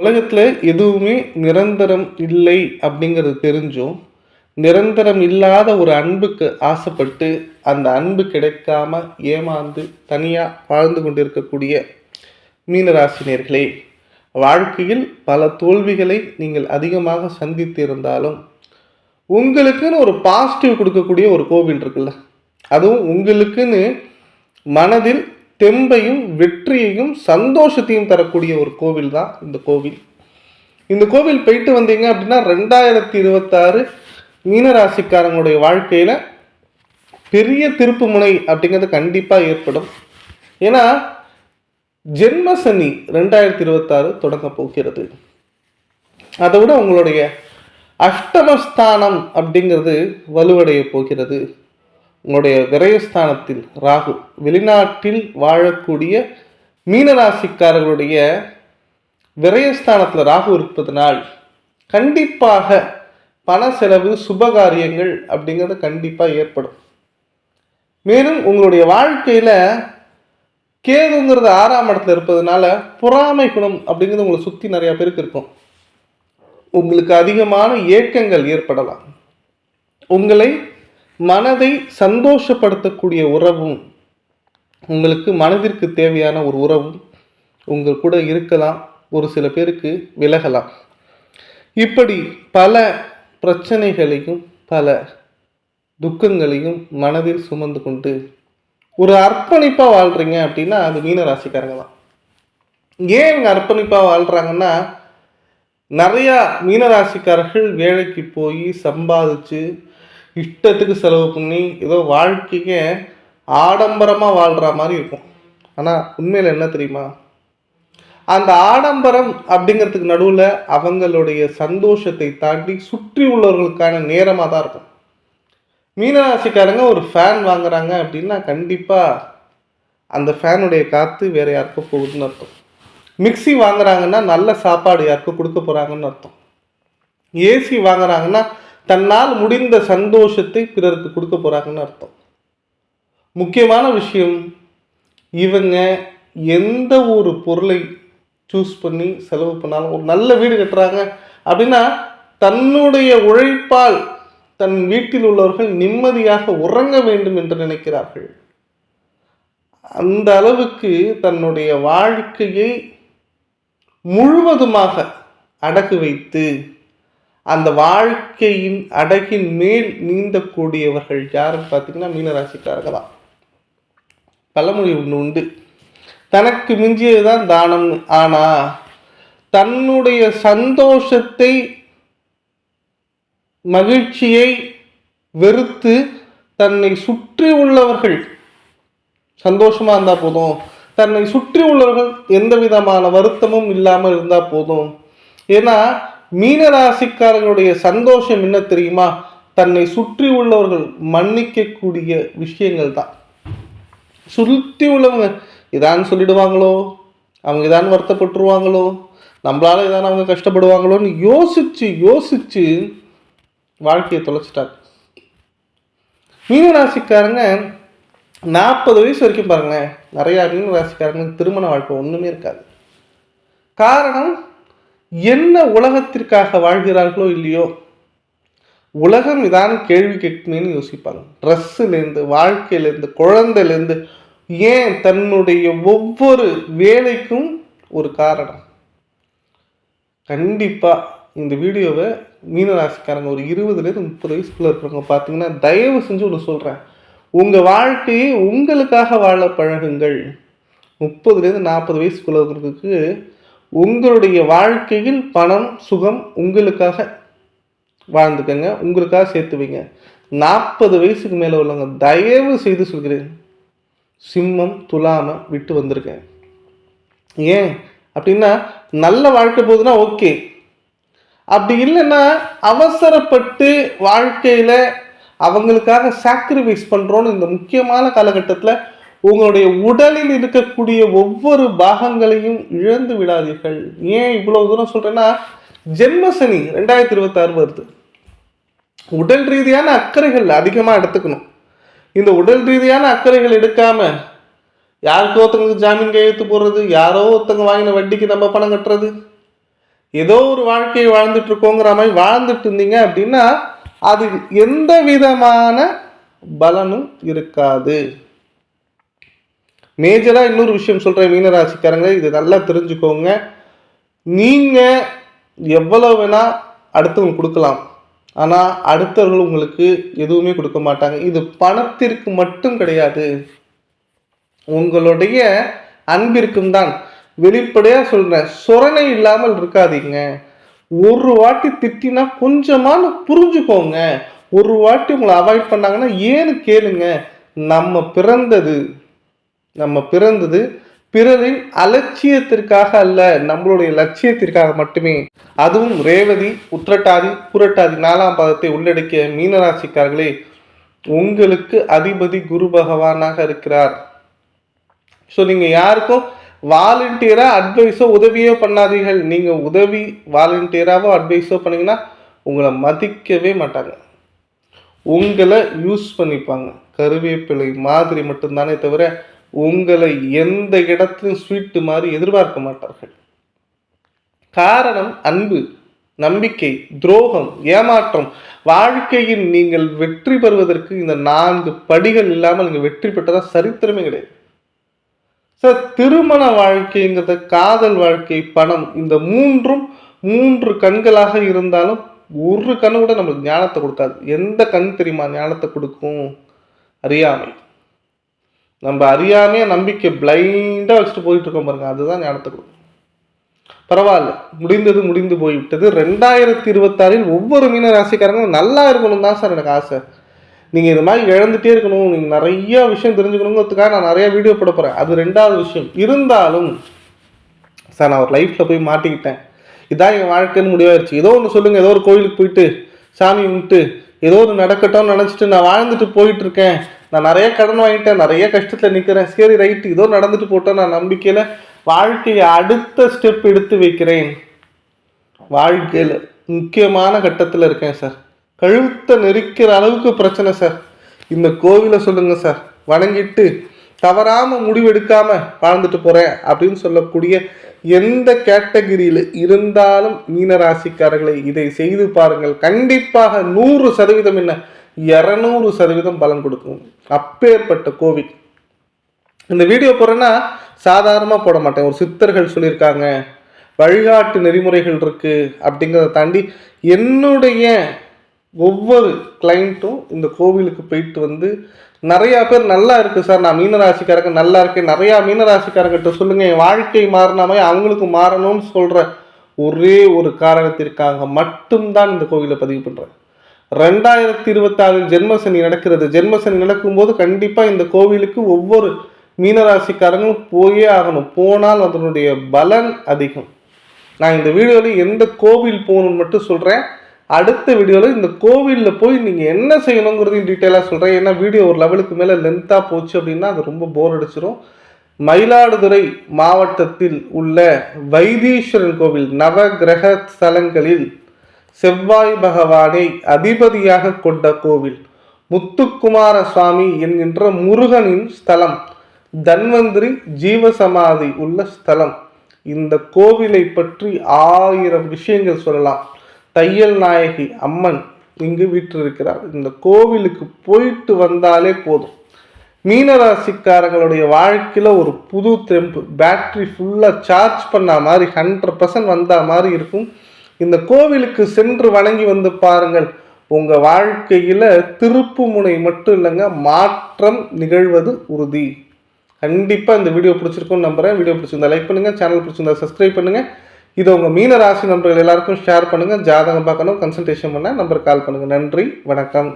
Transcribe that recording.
உலகத்தில் எதுவுமே நிரந்தரம் இல்லை அப்படிங்கிறது தெரிஞ்சும் நிரந்தரம் இல்லாத ஒரு அன்புக்கு ஆசைப்பட்டு அந்த அன்பு கிடைக்காம ஏமாந்து தனியாக வாழ்ந்து கொண்டிருக்கக்கூடிய மீனராசினியர்களே வாழ்க்கையில் பல தோல்விகளை நீங்கள் அதிகமாக சந்தித்து இருந்தாலும் உங்களுக்குன்னு ஒரு பாசிட்டிவ் கொடுக்கக்கூடிய ஒரு கோவில் இருக்குல்ல அதுவும் உங்களுக்குன்னு மனதில் தெம்பையும் வெற்றியையும் சந்தோஷத்தையும் தரக்கூடிய ஒரு கோவில் தான் இந்த கோவில். இந்த கோவில் போயிட்டு வந்தீங்க அப்படின்னா ரெண்டாயிரத்தி இருபத்தாறு மீனராசிக்காரங்களுடைய வாழ்க்கையில் பெரிய திருப்பு முனை அப்படிங்கிறது கண்டிப்பாக ஏற்படும். ஏன்னா ஜென்ம சனி ரெண்டாயிரத்தி இருபத்தாறு தொடங்க போகிறது. அதை விட உங்களுடைய அஷ்டமஸ்தானம் அப்படிங்கிறது வலுவடைய போகிறது. உங்களுடைய விரயஸ்தானத்தில் ராகு வெளிநாட்டில் வாழக்கூடிய மீனராசிக்காரர்களுடைய விரயஸ்தானத்தில் ராகு இருப்பதனால் கண்டிப்பாக பண செலவு சுபகாரியங்கள் அப்படிங்கிறது கண்டிப்பாக ஏற்படும். மேலும் உங்களுடைய வாழ்க்கையில் கேதுங்கிறது ஆறாம் இடத்துல இருப்பதுனால பொறாமை குணம் அப்படிங்கிறது உங்களை சுற்றி நிறையா பேருக்கு இருக்கும். உங்களுக்கு அதிகமான ஏக்கங்கள் ஏற்படலாம். உங்களை மனதை சந்தோஷப்படுத்தக்கூடிய உறவும் உங்களுக்கு மனதிற்கு தேவையான ஒரு உறவும் உங்கள் கூட இருக்கலாம் ஒரு சில பேருக்கு விலகலாம். இப்படி பல பிரச்சனைகளையும் பல துக்கங்களையும் மனதில் சுமந்து கொண்டு ஒரு அர்ப்பணிப்பாக வாழ்கிறீங்க அப்படின்னா அது மீன ராசிக்காரங்க தான். ஏன் இவங்க அர்ப்பணிப்பாக வாழ்கிறாங்கன்னா நிறையா மீனராசிக்காரர்கள் வேலைக்கு போய் சம்பாதிச்சு இஷ்டத்துக்கு செலவு பண்ணி ஏதோ வாழ்க்கைக்கு ஆடம்பரமாக வாழ்கிற மாதிரி இருக்கும். ஆனால் உண்மையில் என்ன தெரியுமா? அந்த ஆடம்பரம் அப்படிங்கிறதுக்கு நடுவில் அவங்களுடைய சந்தோஷத்தை தாண்டி சுற்றி உள்ளவர்களுக்கான நேரமாக தான் இருக்கும். மீனராசிக்காரங்க ஒரு ஃபேன் வாங்குறாங்க அப்படின்னா கண்டிப்பாக அந்த ஃபேனுடைய காற்று வேறு யாருக்கோ போகுதுன்னு அர்த்தம். மிக்ஸி வாங்குறாங்கன்னா நல்ல சாப்பாடு யாருக்கோ கொடுக்க போகிறாங்கன்னு அர்த்தம். ஏசி வாங்குறாங்கன்னா தன்னால் முடிந்த சந்தோஷத்தை பிறருக்கு கொடுக்க போகிறாங்கன்னு அர்த்தம். முக்கியமான விஷயம் இவங்க எந்த ஒரு பொருளை சூஸ் பண்ணி செலவு பண்ணாலும் ஒரு நல்ல வீடு கட்டுறாங்க அப்படின்னா தன்னுடைய உழைப்பால் தன் வீட்டில் உள்ளவர்கள் நிம்மதியாக உறங்க வேண்டும் என்று நினைக்கிறார்கள். அந்த அளவுக்கு தன்னுடைய வாழ்க்கையை முழுவதுமாக அடகு வைத்து அந்த வாழ்க்கையின் அடகின் மேல் நீந்தக்கூடியவர்கள் யாருன்னு பார்த்தீங்கன்னா மீனராசிக்காரங்க தான். பழமொழி ஒன்று உண்டு. தனக்கு மிஞ்சியதுதான் தானம். ஆனா தன்னுடைய சந்தோஷத்தை மகிழ்ச்சியை வெறுத்து தன்னை சுற்றி உள்ளவர்கள் சந்தோஷமாக இருந்தால் போதும். தன்னை சுற்றி உள்ளவர்கள் எந்த விதமான வருத்தமும் இல்லாமல் இருந்தால் போதும். ஏன்னா மீனராசிக்காரர்களுடைய சந்தோஷம் என்ன தெரியுமா? தன்னை சுற்றி உள்ளவர்கள் மன்னிக்கக்கூடிய விஷயங்கள் தான் சுற்றி உள்ளவங்க இதான் சொல்லிடுவாங்களோ? அவங்க இதான் வருத்தப்பட்டுருவாங்களோ? நம்மளால இதான் அவங்க கஷ்டப்படுவாங்களோன்னு யோசிச்சு யோசிச்சு வாழ்க்கையை தொலைச்சிட்டாங்க. மீனராசிக்காரங்க நாற்பது வயசு வரைக்கும் பாருங்களேன். நிறையா மீனராசிக்காரங்களுக்கு திருமண வாழ்க்கை ஒன்றுமே இருக்காது. காரணம் என்ன உலகத்திற்காக வாழ்கிறார்களோ இல்லையோ உலகம் இதான் கேள்வி கேட்குமேன்னு யோசிப்பாங்க. ட்ரெஸ்ஸுலேருந்து வாழ்க்கையிலேருந்து குழந்தையிலேருந்து ஏன் தன்னுடைய ஒவ்வொரு வேலைக்கும் ஒரு காரணம்? கண்டிப்பாக இந்த வீடியோவை மீனராசிக்காரங்க ஒரு இருபதுலேருந்து முப்பது வயசுக்குள்ள இருக்கிறவங்க பார்த்தீங்கன்னா தயவு செஞ்சு ஒன்று சொல்கிறேன் உங்கள் வாழ்க்கையை உங்களுக்காக வாழ பழகுங்கள். முப்பதுலேருந்து நாற்பது வயசுக்குள்ளவர்களுக்கு உங்களுடைய வாழ்க்கையில் பணம் சுகம் உங்களுக்காக வாழ்ந்துக்கங்க. உங்களுக்காக சேர்த்து வைங்க. நாற்பது வயசுக்கு மேலே உள்ளவங்க தயவு செய்து சொல்கிறேன் சிம்மம் துலாம விட்டு வந்திருக்கேன் ஏன் அப்படின்னா நல்ல வாழ்க்கை போகுதுன்னா ஓகே. அப்படி இல்லைன்னா அவசரப்பட்டு வாழ்க்கையில் அவங்களுக்காக சாக்ரிஃபைஸ் பண்ணுறோன்னு இந்த முக்கியமான காலகட்டத்தில் உங்களுடைய உடலில் இருக்கக்கூடிய ஒவ்வொரு பாகங்களையும் இழந்து விடாதீர்கள். ஏன் இவ்வளோ தூரம் சொல்கிறேன்னா ஜென்மசனி ரெண்டாயிரத்தி இருபத்தாறு வருது. உடல் ரீதியான அக்கறைகள் அதிகமாக எடுத்துக்கணும். இந்த உடல் ரீதியான அக்கறைகள் எடுக்காம யாருக்கோ ஒருத்தங்களுக்கு ஜாமீன் கையெழுத்து போடுறது யாரோ ஒருத்தங்க வாங்கின வட்டிக்கு நம்ம பணம் கட்டுறது? ஏதோ ஒரு வாழ்க்கையை வாழ்ந்துட்டு இருக்கோங்கிற மாதிரி வாழ்ந்துட்டு இருந்தீங்க அப்படின்னா அது எந்த விதமான பலனும் இருக்காது. மேஜராக இன்னொரு விஷயம் சொல்கிறேன் மீனராசிக்காரங்க இது நல்லா தெரிஞ்சுக்கோங்க. நீங்கள் எவ்வளோ வேணால் அடுத்தவங்க கொடுக்கலாம். ஆனால் அடுத்தவர்கள் உங்களுக்கு எதுவுமே கொடுக்க மாட்டாங்க. இது பணத்திற்கு மட்டும் கிடையாது. உங்களுடைய அன்பிற்கும் தான். வெளிப்படையாக சொல்கிறேன் சொரணை இல்லாமல் இருக்காதீங்க. ஒரு வாட்டி திட்டினா கொஞ்சமான புரிஞ்சுக்கோங்க. ஒரு வாட்டி உங்களை அவாய்ட் பண்ணாங்கன்னா ஏன்னு கேளுங்க. நம்ம பிறந்தது நம்ம பிறந்தது பிறரின் அலட்சியத்திற்காக அல்ல நம்மளுடைய லட்சியத்திற்காக மட்டுமே. அதுவும் ரேவதி உத்திரட்டாதி புரட்டாதி நாலாம் பாதத்தை உள்ளடக்கிய மீனராசிக்காரர்களே உங்களுக்கு அதிபதி குரு பகவானாக இருக்கிறார். ஸோ நீங்கள் யாருக்கும் வாலண்டியராக அட்வைஸோ உதவியோ பண்ணாதீர்கள். நீங்கள் உதவி வாலண்டியராகவோ அட்வைஸோ பண்ணீங்கன்னா உங்களை மதிக்கவே மாட்டாங்க. உங்களை யூஸ் பண்ணிப்பாங்க. கருவேப்பிலை மாதிரி மட்டும்தானே தவிர உங்களை எந்த இடத்திலும் ஸ்வீட்டு மாதிரி எதிர்பார்க்க மாட்டார்கள். காரணம் அன்பு நம்பிக்கை துரோகம் ஏமாற்றம். வாழ்க்கையில் நீங்கள் வெற்றி பெறுவதற்கு இந்த நான்கு படிகள் இல்லாமல் நீங்கள் வெற்றி பெற்றதா சரித்திரமே கிடையாது. சார் திருமண வாழ்க்கைங்கிறது காதல் வாழ்க்கை பணம் இந்த மூன்றும் மூன்று கண்களாக இருந்தாலும் ஒரு கண்ணு கூட நம்மளுக்கு ஞானத்தை கொடுக்காது. எந்த கண் தெரியுமா? ஞானத்தை கொடுக்கும்? அறியாமை. நம்ம அறியாமையே நம்பிக்கை பிளைண்டாக வச்சுட்டு போயிட்டு இருக்கோம் பாருங்க அதுதான் ஞானத்துக்கு பரவாயில்ல முடிந்தது முடிந்து போய்விட்டது. ரெண்டாயிரத்தி இருபத்தாறில் ஒவ்வொரு மீன ராசிக்காரங்களும் நல்லா இருக்கணும் தான் சார் எனக்கு ஆசை. நீங்கள் இது மாதிரி இழந்துகிட்டே இருக்கணும் நீங்கள் நிறைய விஷயம் தெரிஞ்சுக்கணுங்கிறதுக்காக நான் நிறைய வீடியோ போட போகிறேன் அது ரெண்டாவது விஷயம். இருந்தாலும் சார் நான் ஒரு லைஃப்பில் போய் மாட்டிக்கிட்டேன். இதான் என் வாழ்க்கைன்னு முடிவாயிருச்சு. ஏதோ ஒன்று சொல்லுங்கள் ஏதோ ஒரு கோயிலுக்கு போயிட்டு சாமி கும்பிட்டு ஏதோ ஒன்று நடக்கட்டும்னு நினச்சிட்டு நான் வாழ்ந்துட்டு போயிட்டு இருக்கேன் நான் நிறைய கடன் வாங்கிட்டேன் நிறைய கஷ்டத்தில் நிற்கிறேன் சரி ரைட்டு ஏதோ நடந்துட்டு போட்டேன் நான் நம்பிக்கையில் வாழ்க்கையை அடுத்த ஸ்டெப் எடுத்து வைக்கிறேன். வாழ்க்கையில் முக்கியமான கட்டத்தில் இருக்கேன் சார் கழுத்தை நெரிக்கிற அளவுக்கு பிரச்சனை சார் இந்த கோவிலை சொல்லுங்கள் சார் வணங்கிட்டு தவறாமல் முடிவெடுக்காமல் வாழ்ந்துட்டு போகிறேன் அப்படின்னு சொல்லக்கூடிய எந்த கேட்டகிரியில் இருந்தாலும் மீனராசிக்காரர்களை இதை செய்து பாருங்கள். கண்டிப்பாக நூறு சதவீதம் என்ன? இரநூறு சதவீதம் பலன் கொடுக்கும். அப்பேற்பட்ட கோவில் இந்த வீடியோ போடுறேன்னா சாதாரணமாக போட மாட்டேன். ஒரு சித்தர்கள் சொல்லியிருக்காங்க வழிகாட்டு நெறிமுறைகள் இருக்குது அப்படிங்கிறத தாண்டி என்னுடைய ஒவ்வொரு கிளைண்ட்டும் இந்த கோவிலுக்கு போயிட்டு வந்து நிறையா பேர் நல்லா இருக்குது சார். நான் மீனராசிக்காரங்க நல்லா இருக்கேன். நிறையா மீனராசிக்காரங்கிட்ட சொல்லுங்கள் என் வாழ்க்கை மாறினாமே அவங்களுக்கு மாறணும்னு சொல்கிற ஒரே ஒரு காரணத்திற்காக மட்டும்தான் இந்த கோவிலை பதிவு பண்ணுறேன் ரெண்டாயிரத்தி இருபத்தாறில் ஜென்மசனி நடக்கிறது. ஜென்மசனி நடக்கும்போது கண்டிப்பாக இந்த கோவிலுக்கு ஒவ்வொரு மீனராசிக்காரங்களும் போயே ஆகணும். போனால் அதனுடைய பலன் அதிகம். நான் இந்த வீடியோவில் எந்த கோவில் போகணும்னு மட்டும் சொல்கிறேன் அடுத்த வீடியோவில் இந்த கோவிலில் போய் நீங்கள் என்ன செய்யணுங்கிறதையும் டீட்டெயிலாக சொல்கிறேன் ஏன்னா வீடியோ ஒரு லெவலுக்கு மேலே லென்த்தாக போச்சு அப்படின்னா அது ரொம்ப போர் அடிச்சிடும் மயிலாடுதுறை மாவட்டத்தில் உள்ள வைத்தீஸ்வரன் கோவில் நவகிரக ஸ்தலங்களில் செவ்வாய் பகவானை அதிபதியாக கொண்ட கோவில். முத்துக்குமார சுவாமி என்கின்ற முருகனின் ஸ்தலம். தன்வந்திரி ஜீவசமாதி உள்ள ஸ்தலம். இந்த கோவிலை பற்றி ஆயிரம் விஷயங்கள் சொல்லலாம். தையல் நாயகி அம்மன் இங்கு வீற்றிருக்கிறார். இந்த கோவிலுக்கு போயிட்டு வந்தாலே போதும். மீனராசிக்காரங்களுடைய வாழ்க்கையில் ஒரு புது தெம்பு. பேட்ரி ஃபுல்லாக சார்ஜ் பண்ண மாதிரி ஹண்ட்ரட் பர்சன்ட் வந்த மாதிரி இருக்கும். இந்த கோவிலுக்கு சென்று வணங்கி வந்து பாருங்கள். உங்கள் வாழ்க்கையில் திருப்பு முனை மட்டும் இல்லைங்க மாற்றம் நிகழ்வது உறுதி. கண்டிப்பாக இந்த வீடியோ பிடிச்சிருக்கும்னு நம்புகிறேன் வீடியோ பிடிச்சிருந்தா லைக் பண்ணுங்கள் சேனல் பிடிச்சிருந்தா சப்ஸ்கிரைப் பண்ணுங்கள் இதை உங்கள் மீன ராசி நண்பர்கள் எல்லாருக்கும் ஷேர் பண்ணுங்கள் ஜாதகம் பார்க்கணும் கன்சல்டேஷன் பண்ண நம்பருக்கு கால் பண்ணுங்கள் நன்றி வணக்கம்.